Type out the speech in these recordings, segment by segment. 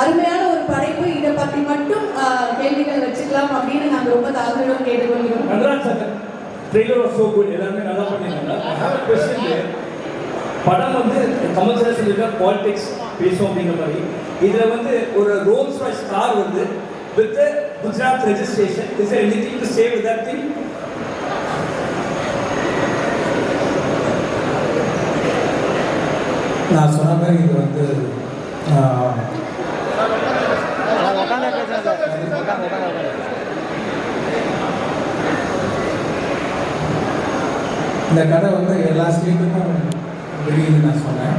அருமையான ஒரு படைப்பு இதை பத்தி மட்டும் கேள்விகள் வச்சுக்கலாம் அப்படின்னு நாங்க ரொம்ப தாழ்மையோடு கேட்டுக்கொள்கிறோம். ட்ரெய்லர் ஆஃப் சோ குட் எல்லாமே நல்லா பண்ணியிருந்தாங்க. படம் வந்து கமல் சார் சொல்லியிருக்க பாலிடிக்ஸ் பேசும் அப்படிங்கிற மாதிரி. இதில் வந்து ஒரு ரோல்ஸ் ராய்ஸ் கார் வந்து with Gujarat registration is anything to save that thing நான் சொன்ன மாதிரி இது வந்து ஆஹ், இந்த கதை வந்து எல்லா ஸ்டேட்டுக்கும் வெளியுது நான் சொன்னேன்.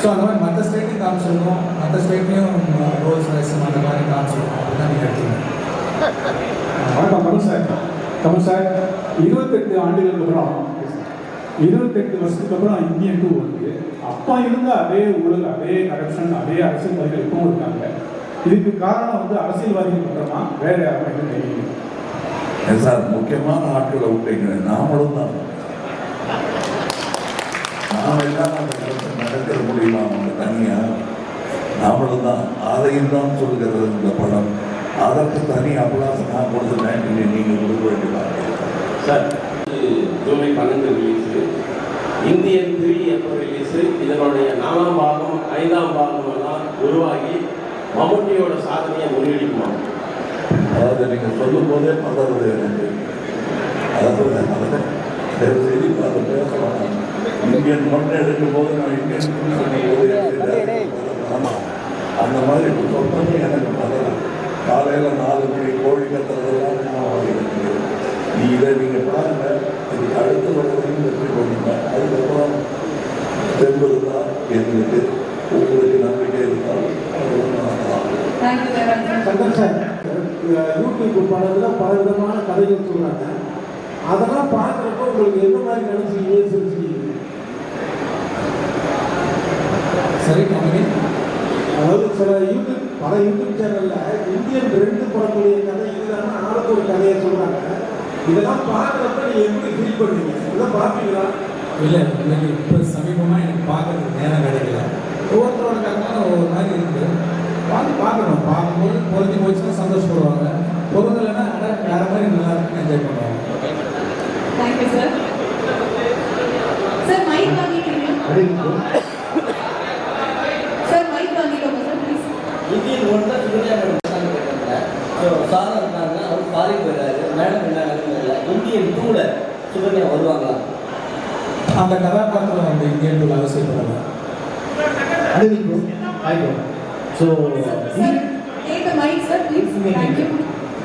ஸோ அந்த மாதிரி மற்ற ஸ்டேட்டையும் காமிச்சிருக்கோம் மற்ற ஸ்டேட்லேயும் ரோல்ஸ் ரைஸும் அந்த மாதிரி காமிச்சிருக்கோம் அதுதான் நீங்கள் எடுத்துக்கணும். வணக்கம் தமிழ் சார். தமிழ் சார் இருபத்தெட்டு ஆண்டுகளுக்கு அப்புறம் இருபத்தெட்டு வருஷத்துக்கு அப்புறம் இந்தியன் டூ வந்து அப்பா இருந்த அதே ஊழல் அதே கரப்ஷன் அதே அரசியல்வாதிகள் இப்பவும் இருக்காங்க. இதுக்கு காரணம் வந்து அரசியல்வாதிகள் அப்புறமா வேற யாரும் தெரியல. சார் முக்கியமான ஆட்களை விட்டீங்க நாமளும் தான். நாம எல்லாம் நடக்க முடியுமா அவங்க தனியா நாமளும் தான். அதையும் தான் சொல்கிறது இந்த படம். அதற்கு தனி அபலாசம் நான் கொடுத்துட்டேன் நீங்கள் கொடுக்க வேண்டியதாக சார் ஜூலை பன்னெண்டு ரிலீஸு இந்தியன் த்ரீ எப்போ ரிலீஸு இதனுடைய நாலாம் பாகம் ஐந்தாம் பாகம் எல்லாம் உருவாகி மம்முட்டியோட சாதனையை முறியடிக்குமா? அதாவது நீங்கள் சொல்லும் போதே பதறது எனக்கு அதாவது அதை தயவு செய்து அதை பேச இந்தியன் மண்ணை எடுக்கும் போது நான் இந்தியன் சொல்லி ஆமாம் அந்த மாதிரி சொன்னது எனக்கு பதறது காலையில் நாலு மணி கோழி கத்துறதெல்லாம் இதை நீங்கள் பாருங்க. இதுக்கு அடுத்து வரதையும் வெற்றி பண்ணுங்க அதுக்கப்புறம் தெம்பு இருந்தால் எங்களுக்கு உங்களுக்கு நம்பிக்கை இருந்தால் அது நான் thank you sir Shankar sir YouTube படத்துல பல விதமான கதைகள் சொல்றாங்க. அதெல்லாம் பார்க்குறப்போ உங்களுக்கு எந்த மாதிரி நினைச்சீங்க சிரிச்சீங்க சரி கம்மி அதாவது சில யூடியூப் பல யூடியூப் சேனல்ல இந்தியன் ரெண்டு படத்துடைய கதை இதுதான் ஆளுக்கு ஒரு கதையை சொல்றாங்க. இதெல்லாம் பார்க்குறப்ப நீங்க எப்படி ஃபீல் பண்ணுவீங்க? இதெல்லாம் பார்ப்பீங்களா? இல்லை இன்னைக்கு இப்போ சமீபமாக எனக்கு பார்க்கறதுக்கு நேரம் கிடைக்கல. ஒவ்வொருத்தரோட கருத்தும் ஒவ்வொரு மாதிரி இருக்குது பார்த்து பார்க்கணும். பார்க்கும்போது பொருந்தி போச்சுன்னா சந்தோஷப்படுவாங்க. பொருந்தலைன்னா அட வேற மாதிரி நல்லா இருக்குன்னு என்ஜாய் பண்ணுவாங்க. Thank you sir sir mike வாங்கிக்கிறீங்களா? சார் மைக் வாங்கிக்கோங்க சார் ப்ளீஸ் இந்தியன் ஒன் தான் ஸோ சாரா இருக்காங்க அவர் ஃபாரின் தெரியல இந்தியன் டூவில் சுகன்யா வருவாங்களா? அந்த கதாபாத்திரம் அந்த Indian tool அவசியப்படலை so mike sir please thank you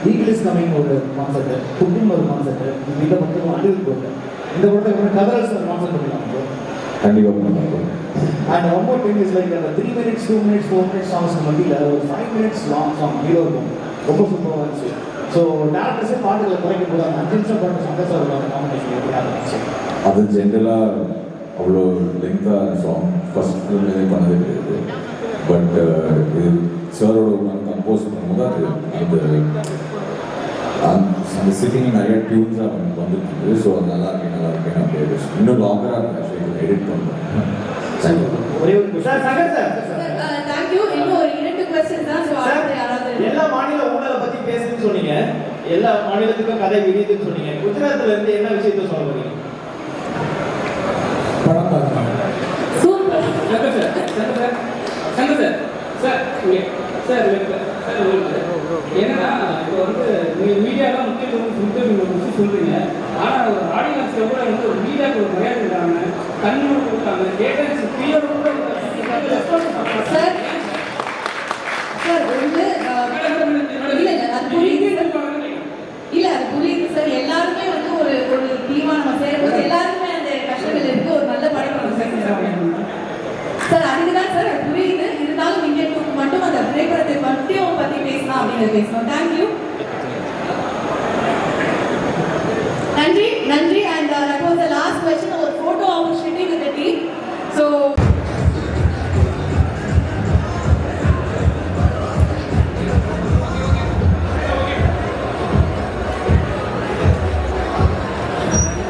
eagle is coming ஒரு கான்செப்ட் குக்கிங் ஒரு கான்செப்ட் இந்த பக்கம் போட்டு இந்த படத்தை கதரல்ஸ் ஒரு கான்செப்ட் பண்ணிக்கலாம் கண்டிப்பாக and one more thing is like அந்த three minutes two minutes four minutes songs மத்தியில் ஒரு five minutes long song hero இருக்கும் ரொம்ப சூப்பராக இருந்துச்சு. ஸோ டேரக்டர்ஸே பாட்டுகளை குறைக்கும் போது அந்த அஞ்சு நிமிஷம் பாட்டு காம்பினேஷன் இருந்துச்சு அது ஜென்ரலாக அவ்வளோ லெங்கான சாங் ஃபர்ஸ்ட் ஃபிலிம்லேயே பண்ணது கிடையாது. பட் இது சாரோட நான் கம்போஸ் பண்ணும்போது அது அந்த அந்த- சிட்டிங் நிறைய டியூன்ஸாக அவனுக்கு வந்துட்டு இருந்தது ஸோ அது நல்லா இருக்கு நல்லா இருக்கு கேட்டு இன்னும் லாங்கராக இருந்துச்சு எடிட் பண்ணுறேன் ஒரே ஒரு சார் சார் தேங்க்யூ இன்னும் ஒரு இரண்டு கொஸ்டின் தான் ஸோ அடுத்து யாராவது எல்லா மாநில ஊழலை சொன்னீங்க எல்லா மாநிலத்துக்கும் கதை விரியுதுன்னு சொன்னீங்க குஜராத்ல இருந்து என்ன விஷயத்த சொல்ல போறீங்க படம் super Shankar sir Shankar sir Shankar sir sir sir sir என்னன்னா இப்போ வந்து நீங்கள் மீடியாலாம் முக்கியத்துவம் ஒரு விஷயம் சொல்கிறீங்க ஆனால் ஒரு ஆடியன்ஸ் கூட வந்து ஒரு மீடியாவுக்கு ஒரு மரியாதை கொடுத்தாங்க கண்ணு கொடுத்தாங்க கேட்டன்ஸ் ஃப்ரீயோட கூட சார் புரியுது இல்ல புரியுது சார். எல்லாருமே வந்து ஒரு ஒரு டீமா நம்ம அந்த கஷ்டங்கள் இருக்கு ஒரு நல்ல படம் நம்ம சார் அதுக்குதான் சார் புரியுது. இருந்தாலும் இங்கே மட்டும் அந்த திரைப்படத்தை மட்டும் பத்தி பேசலாம் அப்படின்னு பேசணும். தேங்க்யூ